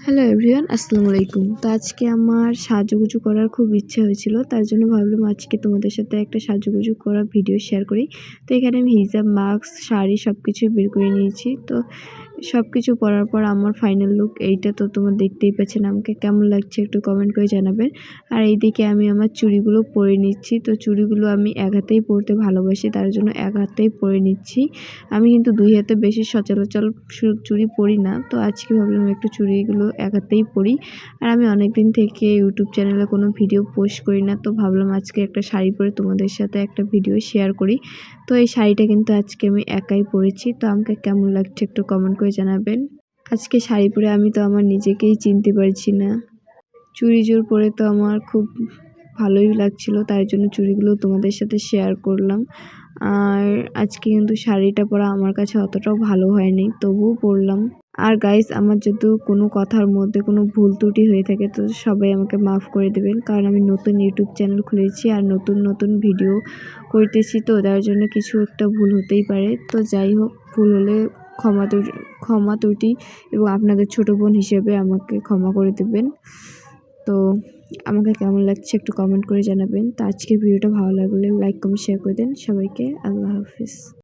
Hello everyone, আসসালামু আলাইকুম। তো আজকে আমার সাজুগুজু করার খুব ইচ্ছা হয়েছিল, তার জন্য ভাবলাম আজকে তোমাদের সাথে একটা সাজুগুজু করা ভিডিও শেয়ার করি। তো এখানে আমি হিজাব, মাস্ক, শাড়ি সব কিছুই বের করে নিয়েছি। তো সব কিছু পরার পর আমার ফাইনাল লুক এইটা তো তোমার দেখতেই পাচ্ছেন আমাকে কেমন লাগছে একটু কমেন্ট করে জানাবেন। আর এইদিকে আমি আমার চুড়িগুলো পরে নিচ্ছি। তো চুড়িগুলো আমি এক হাতেই পরতে ভালোবাসি, তার জন্য এক হাতেই পরে নিচ্ছি। আমি কিন্তু দুই হাতে বেশি সচরাচর চুড়ি পরি না। তো আজকে ভাবলাম একটু চুড়িগুলো এক হাতেই পরি। আর আমি অনেক দিন থেকে ইউটিউব চ্যানেলে কোনো ভিডিও পোস্ট করি না। তো ভাবলাম আজকে একটা শাড়ি পরে তোমাদের সাথে একটা ভিডিও শেয়ার করি। তো এই শাড়িটা কিন্তু আজকে আমি একাই পরেছি। তো আমাকে কেমন লাগছে একটু কমেন্ট করে জানাবেন। আজকে শাড়ি পরে আমি তো আমার নিজেকেই চিনতে পারছি না। চুড়ি জোর পরে তো আমার খুব ভালোই লাগছিল তাই জন্য চুড়িগুলো তোমাদের সাথে শেয়ার করলাম। আর আজকে কিন্তু শাড়িটা পরা আমার কাছে অতটাও ভালো হয়নি, তবুও পরলাম। আর গাইস আমার যদি কোনো কথার মধ্যে কোনো ভুল ত্রুটি হয়ে থাকে, তো সবাই আমাকে মাফ করে দেবেন। কারণ আমি নতুন ইউটিউব চ্যানেল খুলেছি আর নতুন নতুন ভিডিও করতেছি, তো তার জন্য কিছু একটা ভুল হতেই পারে। তো যাই হোক, ভুল হলে ক্ষমা ক্ষমা ত্রুটি এবং আপনাদের ছোটো বোন হিসেবে আমাকে ক্ষমা করে দেবেন। তো আমাকে কেমন লাগছে একটু কমেন্ট করে জানাবেন। তো আজকের ভিডিওটা ভালো লাগলে লাইক কমেন্ট শেয়ার করে দেন সবাইকে। আল্লাহ হাফিজ।